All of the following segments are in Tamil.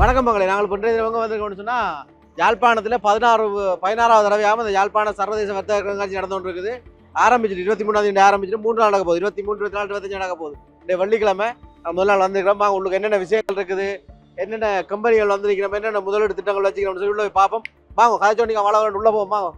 வணக்கம் மகளே. நாங்கள் பண்ணுறவங்க வந்திருக்கோம்னு சொன்னால் யாழ்ப்பாணத்தில் பதினாறு பதினாறாவது தடவையாகவும் இந்த யாழ்ப்பாண சர்வதேச வர்த்தக கண்காட்சி நடந்து கொண்டு இருக்குது ஆரம்பிச்சிட்டு இருபத்தி மூணாவது தேதி ஆரம்பிச்சிட்டு மூன்று நாள் நடக்க போகுது. இருபத்தி மூணு இருபத்தி நாலு இருபத்தஞ்சு நடக்க போகுது. இந்த வெள்ளிக்கிழமை நம்ம முதல் நாள் வந்திருக்கிறோம். வாங்க உங்களுக்கு என்னென்ன விஷயங்கள் இருக்குது? என்னென்ன கம்பெனிகள் வந்திருக்கிறோம் என்னென்ன முதலீடு திட்டங்கள் வச்சுக்கிறோம்னு சொல்லி உள்ள போய் பார்ப்போம். வாங்க காய்ச்சோ நீங்கள் வள உள்ள போவோம். வாங்க.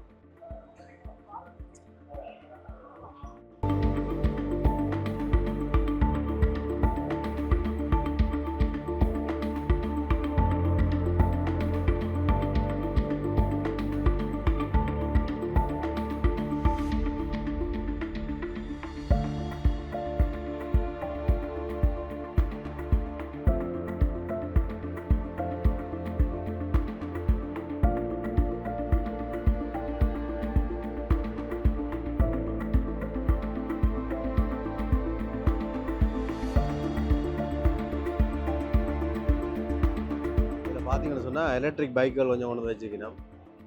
பார்த்தீங்கன்னு எலக்ட்ரிக் பைக்குகள் கொஞ்சம் கொண்டு வந்து வச்சுக்கணும்.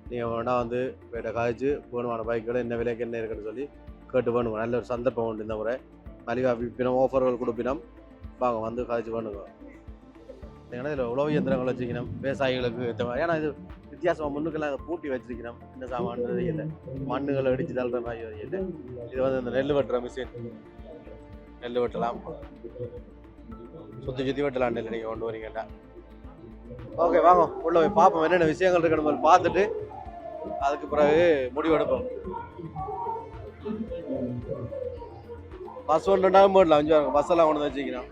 நீங்கள் வேணால் வந்து போய்ட்ட காய்ச்சி போகணுமான பைக்குகள் என்ன விலைக்கு என்ன இருக்குன்னு சொல்லி கேட்டு பண்ணுங்க நல்ல ஒரு சந்தர்ப்பம் உண்டு இந்த முறை. மலிவாக விற்பினோம் ஆஃபர்கள் கொடுப்பினோம். வாங்க வந்து காய்ச்சி பண்ணுங்க ஏன்னா இதில் உழவு இயந்திரங்கள் வச்சுக்கணும் விவசாயிகளுக்கு ஏற்ற மாதிரி. ஏன்னா இது வித்தியாசமாக முன்னுக்கெல்லாம் பூட்டி வச்சிருக்கணும் என்ன சாமான் இல்லை மண்ணுகளை அடித்து தள்ளுற மாதிரி இல்லை இது வந்து இந்த நெல் வெட்டுற மிஷின் நெல் வெட்டலாம். சுற்றி சுற்றி வெட்டலாம் நெல் நீங்கள் கொண்டு வரீங்கன்னா ஓகே வாங்க. உள்ள போய் பார்ப்போம் என்னென்ன விஷயங்கள் இருக்கு நம்ம பார்த்துட்டு அதுக்கு பிறகு முடிவு எடுப்போம். பஸ் ஒன்று ரெண்டாவது போடலாம் அஞ்சு வாங்க பஸ் எல்லாம் கொண்டு வச்சுக்கிறோம்.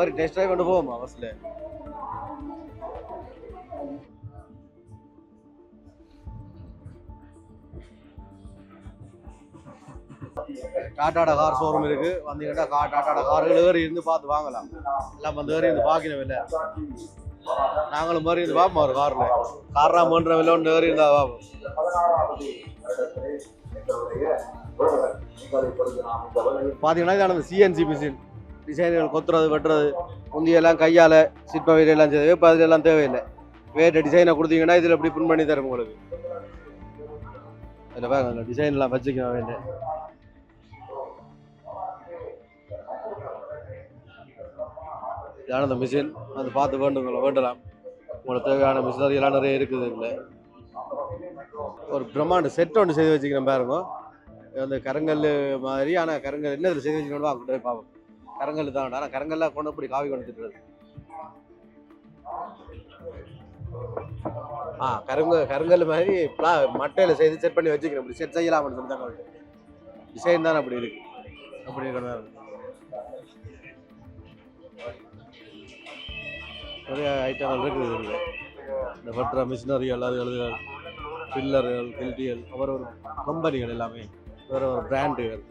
ஒரு டெஸ்ட் ட்ரைவ் கொண்டு போவோமா பஸ்ஸில் டாட்டாட கார் ஷோரூம் இருக்கு. வந்தீங்கன்னா கா டாட்டாட கார்கள் ஏறி இருந்து பார்த்து வாங்கலாம். எல்லாம் வந்து ஏறி இருந்து பார்க்கணும் இல்லை. நாங்களும் மாதிரி இருந்து பார்ப்போம் ஒரு காரில். காரா மன்ற விலை ஒன்று ஏறி இருந்தா பார்ப்போம் பார்த்தீங்கன்னா இது அந்த சிஎன்சி மிஷின் டிசைன்கள் கொத்துறது வெட்டுறது முந்தியெல்லாம் கையால் சிற்ப வேலையெல்லாம் செய்யவே இப்போ அதில் எல்லாம் தேவையில்லை. வேறு டிசைனை கொடுத்தீங்கன்னா இதில் எப்படி பின் பண்ணி தரும் உங்களுக்கு? இல்லை பாருங்க டிசைன்லாம் வச்சுக்க வேண்டிய இதான அந்த மிஷின். அது பார்த்து வேண்டுங்கள வேண்டலாம். உங்களுக்கு தேவையான மிஷினரி எல்லாம் நிறைய இருக்குது இதில். ஒரு பிரம்மாண்ட செட் ஒன்று செய்து வச்சுக்கிறேன் பாருங்க. அந்த கருங்கல் மாதிரி ஆனால் கருங்கல் என்ன இதில் செய்து வச்சுக்கணும் அப்படி போய் பார்ப்போம். கருங்கல் தான் ஆனால் கருங்கல்லாம் கொண்டு இப்படி காவி கொண்டு ஆ கருங்க கருங்கல் மாதிரி பிளா மட்டையில் செய்து செட் பண்ணி வச்சுக்கிறேன். இப்படி செட் செய்யலாம்னு சொல்லி தான் டிசைன் தான் அப்படி இருக்கு. அப்படி இருக்கிறதா இருக்கு நிறைய ஐட்டங்கள் இருக்குது இதில். இந்த வெட்டுற மிஷினரிகள் அதுகள் பில்லர்கள் கில்டிகள் ஒரு ஒரு கம்பெனிகள் எல்லாமே. வேறு ஒரு பிராண்டுகள்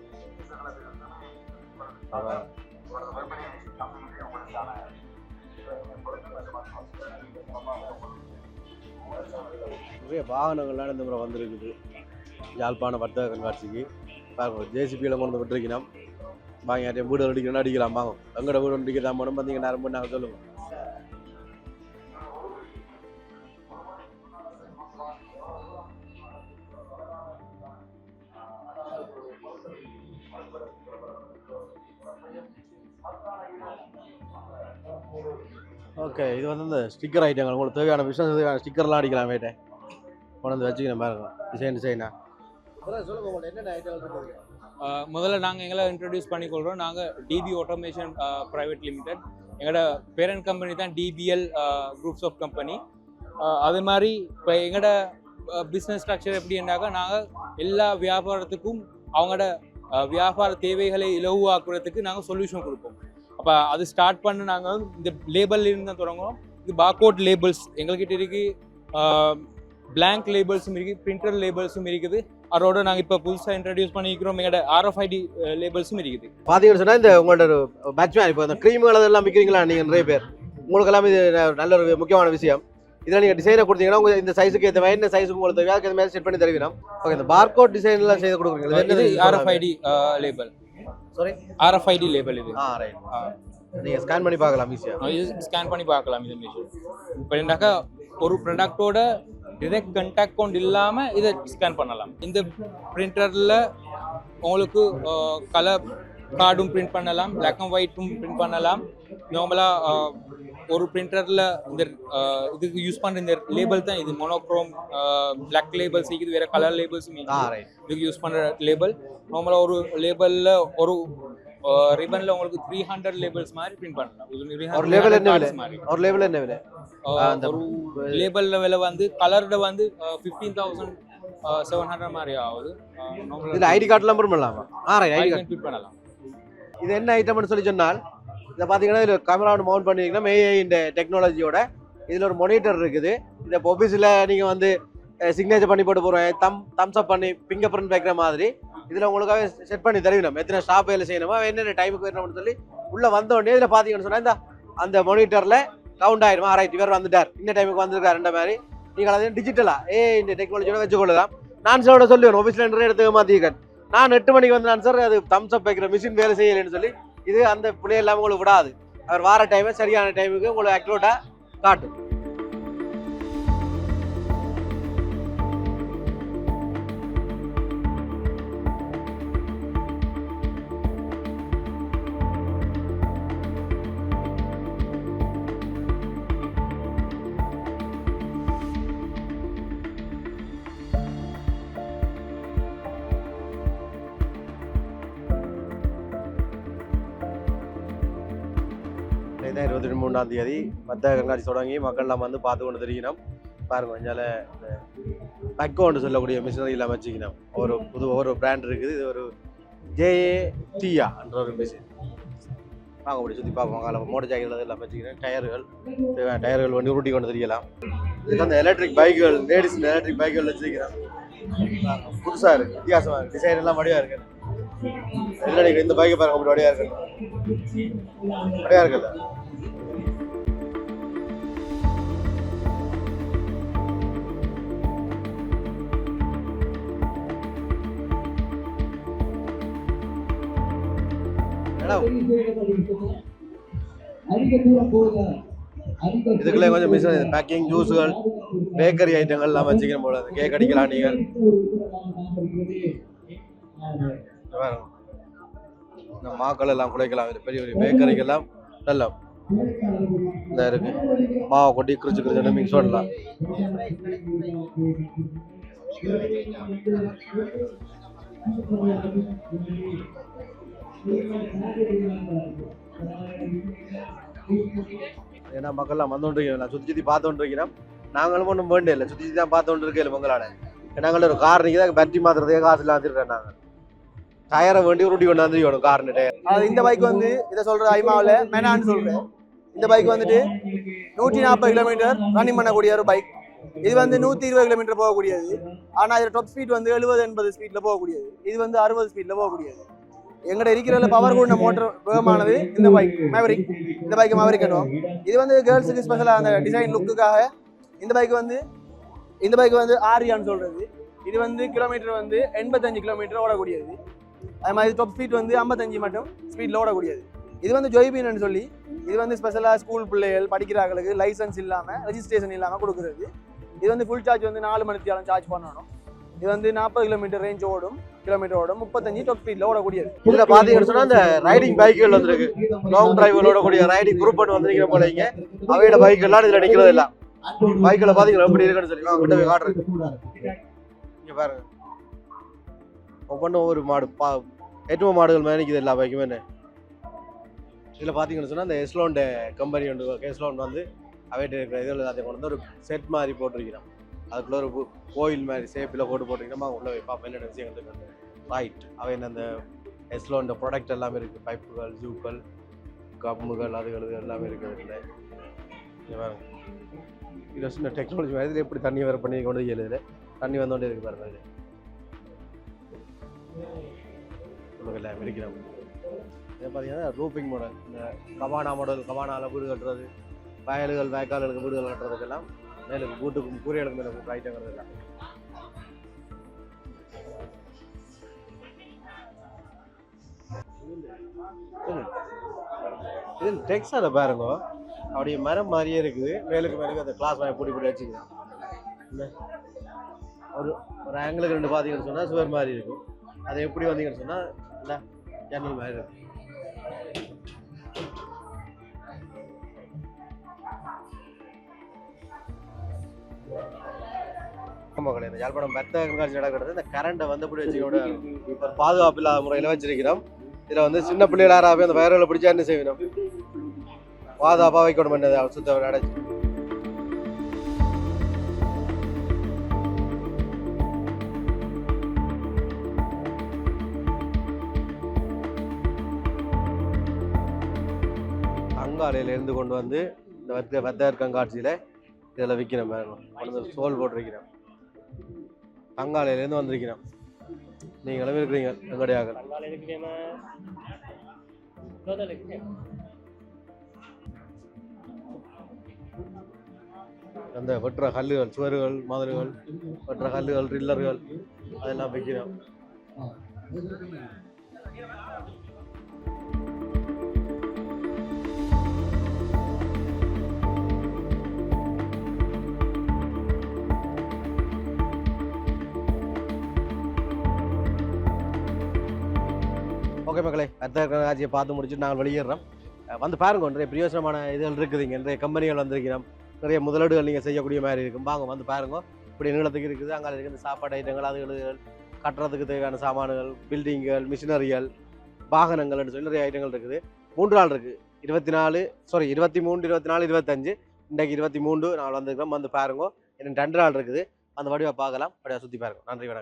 நிறைய வாகனங்கள்லாம் இந்த முறை வந்திருக்குது. யாழ்ப்பாண வர்த்தக கண்காட்சிக்கு. பார்ப்போம் ஜேசிபியில் கொண்டு வந்து விட்டுருக்கணும். வாங்க யாரையும் வீடு அடிக்கணும் அடிக்கலாம். வாங்க எங்கட வீடு அடிக்கலாம்? போனோம் பார்த்தீங்கன்னா நேரம் நாங்கள் சொல்லுவோம். ஓகே இது வந்து இந்த ஸ்டிக்கர் ஐட்டங்கள் உங்களுக்கு தேவையான பிஸ்னஸ் தேவையான ஸ்டிக்கர்லாம் அடிக்கலாம் வேட்டேன் கொண்டு வந்து வச்சுக்கிறேன் பாருங்க டிசைன் டிசைனா முதல்ல நாங்கள் எங்களை இன்ட்ரடியூஸ் பண்ணிக்கொள்கிறோம் நாங்கள் டிபி ஆட்டோமேஷன் ப்ரைவேட் லிமிடெட் எங்களோட பேரண்ட் கம்பெனி தான் டிபிஎல் குரூப்ஸ் ஆஃப் கம்பெனி அது மாதிரி இப்போ எங்களோட பிஸ்னஸ் ஸ்ட்ரக்சர் எப்படின்னாக்கா நாங்கள் எல்லா வியாபாரத்துக்கும் அவங்களோட வியாபார தேவைகளை இலகுவாக்குறதுக்கு நாங்கள் சொல்யூஷன் கொடுப்போம். அப்போ அது ஸ்டார்ட் பண்ண நாங்கள் இந்த லேபிள் இருந்து தான் தொடங்குவோம் இது பார்கோட் லேபிள்ஸ் எங்கள்கிட்ட இருக்கு பிளாங்க் லேபிள்ஸும் இருக்குது பிரிண்டர் லேபிள்ஸும் இருக்குது. அதோட நாங்கள் இப்போ புதுசாக இன்ட்ரடியூஸ் பண்ணிக்கிறோம். எங்களோட ஆர்எஃப்ஐடி லேபிள்ஸும் இருக்குது. பார்த்தீங்கன்னு சொன்னால் இந்த உங்களோட பேட்ச்மேன் இப்போ இந்த க்ரீம்கள் அதெல்லாம் விற்கிறீங்களா நீங்கள் நிறைய பேர்? உங்களுக்கு எல்லாம் இது நல்ல ஒரு முக்கியமான விஷயம். இதில் நீங்கள் டிசைனை கொடுத்தீங்கன்னா உங்க இந்த சைஸுக்கு ஏற்ற மாதிரி சைஸுக்கு உங்களுக்கு தேவையோ அதுக்கு மாதிரி செட் பண்ணி தருவீங்க. ஓகே இந்த பார்கோட் டிசைன்லாம் செய்து கொடுக்குறீங்களா? இது RFID label sorry RFID label இது. ஆ ரைட் நீங்கள் ஸ்கேன் பண்ணி பார்க்கலாம் ஈஸியாக இது ஸ்கேன் பண்ணி பார்க்கலாம் இது மிஷின் இப்போ என்னக்கா ஒரு ப்ராடக்டோட டிரெக்ட் கண்டாக்ட் கவுண்ட் இல்லாமல் இதை ஸ்கேன் பண்ணலாம். இந்த பிரிண்டரில் உங்களுக்கு கலர் கார்டும் பிரிண்ட் பண்ணலாம் பிளாக் அண்ட் ஒயிட்டும் பிரிண்ட் பண்ணலாம். நார்மலாக ஒரு பிரிண்டர்ல இந்த இதுக்கு யூஸ் பண்ற இந்த லேபிள் தான் இது. மோனோக்ரோம் பிளாக் லேபிள்ஸ் இது வேற கலர் லேபிள்ஸ் ஆ ரைட் இதுக்கு யூஸ் பண்ற லேபிள் நார்மலா ஒரு லேபிள்ல ஒரு ரிபன்ல உங்களுக்கு த்ரீ ஹண்ட்ரட் லேபிள்ஸ் மாதிரி பிரிண்ட் பண்ணலாம். 300 ஒரு label என்ன விலை? ஒரு லேபிள் என்ன விலை? அந்த லேபிள்ல விலை வந்து கலர்ல வந்து தௌசண்ட் செவன் ஹண்ட்ரட் மாதிரி ஆகுது. இதுல ஐடி கார்டு நம்பரும் இல்லாமா ஆ ஐடி கார்டு ஃபிட் பண்ணலாம். இது என்ன ஐட்டம்னு சொல்லி சொன்னால் இதை பார்த்தீங்கன்னா இதில் கேமரா மவுண்ட் பண்ணிங்கன்னா ஏஐ இந்த டெக்னாலஜியோட இதில் ஒரு மொனிட்டர் இருக்குது. இந்த ஆஃபீஸில் நீங்கள் வந்து சிக்னேச்சர் பண்ணி போட்டு போகிறோம் தம் தம்ஸ் அப் பண்ணி ஃபிங்கர் பிரிண்ட் வைக்கிற மாதிரி இதில் உங்களுக்காக செட் பண்ணி தருவினோம் எத்தனை ஸ்டாப் வேலை செய்யணுமா என்னென்ன டைமுக்கு வரணும்னு சொல்லி உள்ளே வந்தோடனே இதில் பார்த்தீங்கன்னு சொன்னால் இந்த அந்த மொனிட்டரில் கவுண்ட் ஆயிடுமா? ரைட் இவர் வந்துட்டார். இந்த டைமுக்கு வந்திருக்காருன்ற மாதிரி நீங்கள் அதை டிஜிட்டலாக ஏ இந்த டெக்னாலஜியோட வச்சுக்கொள்ளலாம் நான் சாரோட சொல்லுவேன் ஆஃபீஸில் எடுத்துக்க மாற்றிருக்கேன் நான் எட்டு மணிக்கு வந்தேன் சார் அது தம்ஸ் அப் வைக்கிற மிஷின் வேலை செய்யலைன்னு சொல்லி இது அந்த பிள்ளை இல்லாமல் உங்களுக்கு விடாது. அவர் வார டைமை சரியான டைமுக்கு உங்களுக்கு அக்யூரேட்டாக காட்டும். இதான் இருபத்தி மூணாம் தேதி மத்த கண்காட்சி தொடங்கி மக்கள்லாம் வந்து பார்த்து கொண்டு தெரியணும் பாருங்க கொஞ்சால இந்த பக்கோன்னு சொல்லக்கூடிய மிஷினரி வச்சுக்கணும் ஒரு புது ஒரு பிராண்ட் இருக்குது. இது ஒரு ஜேஏ டியா என்ற ஒரு மிஷின் வாங்க அப்படி சுற்றி பார்ப்போம். அதில் மோட்டர் சைக்கிள் எல்லாம் வச்சுக்கிறேன் டயர்கள் தேவையான டயர்கள் வண்டி உருட்டி கொண்டு தெரியலாம். இதுக்கு அந்த எலக்ட்ரிக் பைக்குகள் லேடிஸ் எலக்ட்ரிக் பைக்குகள் வச்சுருக்கிறேன் புதுசாக இருக்குது வித்தியாசமாக இருக்குது டிசைன் எல்லாம் வடிவாக இருக்குது இல்லை நீங்கள் இந்த பைக்கை பாருங்க அப்படி வடிவாக இருக்கு. வடிவாக இருக்குல்ல? இதுக்குள்ளே கொஞ்சம் மிஸ் பேக்கிங் ஜூஸுகள் பேக்கரி ஐட்டங்கள் எல்லாம் வச்சுக்கணும் போல கேக் அடிக்கலாம் நீங்கள். இந்த மாக்கள் எல்லாம் குலைக்கலாம். இது பெரிய பெரிய பேக்கரிக்கெல்லாம் நல்லா. இருக்கு. மாவை கொட்டி கிரிச்சு கிரிச்சு மிக்ஸ் பண்ணலாம். ஏன்னா மக்கள்லாம் வந்துட்டு நான் சுற்றி சுற்றி பார்த்துட்டு இருக்கிறோம் நாங்களும் ஒன்றும் வேண்டிய இல்லை. சுற்றி சுற்றி தான் பார்த்துட்டு இருக்கல உங்களால. நாங்கள் ஒரு கார் நிற்கிதான் பேட்டரி மாத்துறதுக்கே காசு இல்லாமல் வந்துருக்கேன் நாங்கள். டயரை வேண்டி உருட்டி கொண்டு வந்துருக்கணும் கார்னு டயர் இந்த பைக் வந்து இதை சொல்ற ஐமாவில் மெனான்னு சொல்கிறேன் இந்த பைக் வந்துட்டு நூற்றி நாற்பது கிலோமீட்டர் ரன்னிங் பண்ணக்கூடிய ஒரு பைக் இது வந்து நூற்றி இருபது கிலோமீட்டர் போகக்கூடியது. ஆனால் இதில் டாப் ஸ்பீட் வந்து எழுபது எண்பது ஸ்பீடில் போகக்கூடியது. இது வந்து அறுபது ஸ்பீடில் போகக்கூடியது. எங்கட இருக்கிற பவர் கூடின மோட்டர் வேகமானது இந்த பைக் மேவரிக் இந்த பைக் மேவரிக் என்னுவோம் இது வந்து கேர்ள்ஸுக்கு ஸ்பெஷலாக அந்த டிசைன் லுக்குக்காக இந்த பைக் வந்து இந்த பைக் வந்து ஆரியான்னு சொல்கிறது இது வந்து கிலோமீட்டர் வந்து எண்பத்தஞ்சு கிலோமீட்டர் ஓடக்கூடியது. அது மாதிரி டாப் ஸ்பீட் வந்து ஐம்பத்தஞ்சு மட்டும் ஸ்பீடில் ஓடக்கூடியது. இது வந்து ஜொய்பீன்னு சொல்லி இது வந்து ஸ்பெஷலாக ஸ்கூல் பிள்ளைகள் படிக்கிறாங்களுக்கு லைசன்ஸ் இல்லாமல் ரெஜிஸ்ட்ரேஷன் இல்லாமல் கொடுக்குறது. இது வந்து ஃபுல் சார்ஜ் வந்து நாலு மணி நேரம் சார்ஜ் பண்ணணும். இது வந்து நாற்பது கிலோமீட்டர் ரேஞ்ச் ஓடும் கிலோமீட்டர் ஓடும். முப்பத்தஞ்சு டாப் ஸ்பீட்ல ஓடக்கூடியது. இதுல பாத்தீங்கன்னு சொன்னா இந்த ரைடிங் பைக்குகள் வந்திருக்கு. லாங் டிரைவ் ஓடக்கூடிய ரைடிங் குரூப் பண்ணி வந்திருக்கிற போலீங்க அவையோட பைக் எல்லாம் இதுல நிக்கிறது இல்ல. பைக்கில் பாத்தீங்கன்னா எப்படி இருக்குன்னு சொல்லி நான் கிட்ட போய் காட்டுறேன். இங்க பாருங்க. ஒவ்வொன்றும் ஒவ்வொரு மாடு பா எட்டுமோ மாடுகள் மாதிரி நிற்குது எல்லா பைக்குமே இதில் பார்த்தீங்கன்னு சொன்னால் இந்த எஸ்லோண்ட கம்பெனி ஒன்று எஸ்லோன் வந்து அவைட்டு இருக்கிற இதில் அதை கொண்டு வந்து ஒரு செட் மாதிரி போட்டிருக்கிறோம் அதுக்குள்ள ஒரு கோயில் மாதிரி சேப்பில் போட்டு போட்டிங்கன்னா உள்ள போய் பார்ப்போம் என்னென்ன விஷயங்கள் இருக்கு ரைட் அவை அந்த இந்த ப்ராடக்ட் எல்லாமே இருக்குது பைப்புகள் ஜூக்கள் கம்முகள் அதுகள் எல்லாமே இருக்குது இதில். இங்க இது சின்ன டெக்னாலஜி இதில் எப்படி தண்ணி வேறு பண்ணி கொண்டு எழுதுல தண்ணி வந்தோண்டே இருக்கு பாருங்க இது. சொல்லுங்க எல்லாம் இருக்கிறோம் இதை பார்த்தீங்கன்னா ரூப்பிங் மாடல் இந்த கபானா மாடல் கபானாவில் வீடு கட்டுறது வயல்கள் வாய்க்கால்களுக்கு வீடுகள் கட்டுறதுக்கெல்லாம் மேலே கூட்டுக்கும் கூரைகளுக்கு மேலே கூட்டு ஐட்டங்கிறது எல்லாம். இது டெக்ஸால பாருங்க. அப்படியே மரம் மாதிரியே இருக்குது மேலுக்கு மேலுக்கு அந்த கிளாஸ் வாங்கி பூட்டி பூட்டி வச்சுக்கலாம். ஒரு ஒரு ஆங்கிளுக்கு ரெண்டு பார்த்தீங்கன்னு சொன்னால் சுவர் மாதிரி இருக்கும். அது எப்படி வந்தீங்கன்னு சொன்னால் இல்லை ஜன்னல் மாதிரி இருக்கும். வணக்கம் மகளே இந்த யாழ்ப்பாணம் மெத்த கண்காட்சி நடக்கிறது. இந்த கரண்டை வந்து இப்படி வச்சுக்கோட ஒரு பாதுகாப்பு இல்லாத முறையில் வச்சிருக்கிறோம். இதில் வந்து சின்ன பிள்ளைகள் யாராவது அந்த வயரில் பிடிச்சா என்ன செய்யணும்? பாதுகாப்பாக வைக்கணும் என்னது? சுத்த அடைச்சு. அங்காலையில் இருந்து கொண்டு வந்து இந்த வத்த வத்தர் கண்காட்சியில் இதில் விற்கிறேன் பாருங்க. கொண்டு சோல் போட்டிருக்கிறேன் அங்காலையிலேருந்து வந்திருக்கிறோம். நீங்களும் இருக்கிறீங்க? எங்களுடைய அந்த வெற்ற கல்லுகள் சுவர்கள் மதுர்கள் வெற்ற கல்லுகள் ரில்லர்கள் அதெல்லாம் விற்கிறோம் ஓகே மக்களே அடுத்த கண்காட்சியை பார்த்து முடிச்சுட்டு நாங்கள் வெளியேறோம் வந்து பாருங்க நிறைய பிரயோசனமான இதுகள் இருக்குதுங்க நிறைய கம்பெனிகள் வந்திருக்கிறோம். நிறைய முதலீடுகள் நீங்கள் செய்யக்கூடிய மாதிரி இருக்கும். வாங்க வந்து பாருங்க. இப்படி நீளத்துக்கு இருக்குது. அங்கே இருக்கிற சாப்பாடு ஐட்டங்கள் அதுகள் கட்டுறதுக்கு தேவையான சாமான்கள் பில்டிங்கள் மிஷினரிகள் வாகனங்கள்னு சொல்லி நிறைய ஐட்டங்கள் இருக்குது. மூன்று நாள் இருக்குது இருபத்தி நாலு சாரி இருபத்தி மூணு இருபத்தி நாலு இருபத்தஞ்சு. இன்றைக்கு இருபத்தி மூன்று நாள் வந்திருக்கிறோம். வந்து பாருங்க. இன்னும் ரெண்டு நாள் இருக்குது. அந்த வடிவை பார்க்கலாம். வடிவா சுற்றி பாருங்க. நன்றி வணக்கம்.